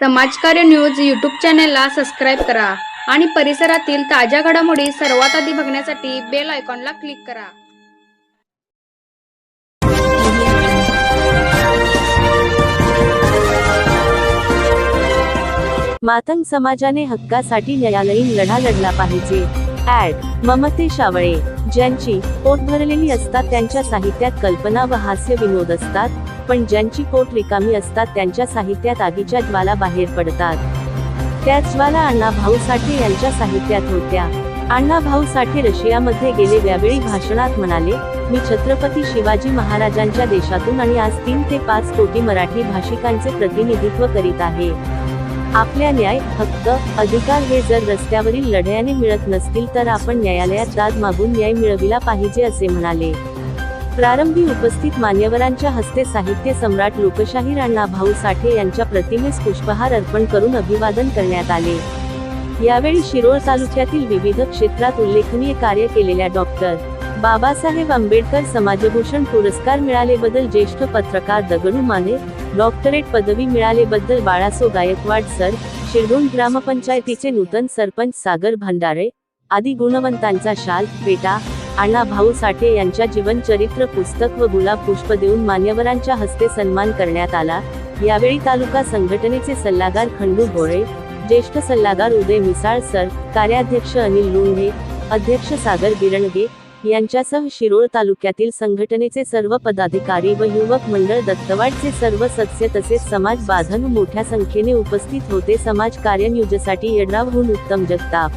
समाजकार्य news YouTube चॅनेलला subscribe करा आणि परिसरातील ताज्या घडामोडी सर्वात आधी बघण्यासाठी बेल आयकॉनला क्लिक करा. मातंग समाजाने हक्कासाठी न्यायालयीन लढा लढला पाहिजे. ऍड ममते शावळे. ज्यांची पोट भरलेली असतात त्यांच्या साहित्यात कल्पना व हास्य विनोद असतात. पण ज्यांची पोट रिकामी असतात त्यांच्या साहित्यात आगीच्या ज्वाला बाहेर पडतात. त्या ज्वाला अण्णा भाऊ साठे यांच्या साहित्यात होत्या. अण्णा भाऊ साठे रशियामध्ये गेले त्यावेळी भाषणात म्हणाले मी छत्रपती शिवाजी महाराजांच्या देशातून आणि आज तीन ते पाच कोटी मराठी भाषिकांचे प्रतिनिधित्व करीत आहे. आपल्या न्याय हक्क अधिकार हे जर रस्त्यावरील लढ्याने मिळत नसतील तर आपण न्यायालयात दाद मागून न्याय मिळविला पाहिजे असे म्हणाले. प्रारंभी उपस्थित मान्यवरांच्या हस्ते साहित्य सम्राट लोकशाहीर अण्णा भाऊ साठे यांच्या प्रतिमेस पुष्पहार अर्पण करून अभिवादन करण्यात आले. यावेळी शिरोळ तालुक्यातील विविध क्षेत्रात उल्लेखनीय कार्य केलेल्या डॉक्टर बाबासाहेब आंबेडकर समाजभूषण पुरस्कार मिळालेबद्दल ज्येष्ठ पत्रकार दगडू माने डॉक्टरेट पदवी मिळालेबद्दल बाळासो गायकवाड सर शिरढोण ग्रामपंचायतीचे नूतन सरपंच सागर भंडारे आदी गुणवंतांचा शाल पेटा अण्णा भाऊ साठे यांच्या जीवनचरित्र पुस्तक व गुलाब पुष्प देऊन मान्यवरांच्या हस्ते सन्मान करण्यात आला. यावेळी तालुका संघटनेचे सल्लागार खंडू भोळे ज्येष्ठ सल्लागार उदय मिसाळ सर कार्याध्यक्ष अनिल लुंगे अध्यक्ष सागर बिरणगे यांच्यासह शिरोळ तालुक्यातील संघटनेचे सर्व पदाधिकारी व युवक मंडळ दत्तवाडचे सर्व सदस्य तसेच समाज बाधन मोठ्या संख्येने उपस्थित होते. समाज कार्य न्यूजसाठी उत्तम जगताप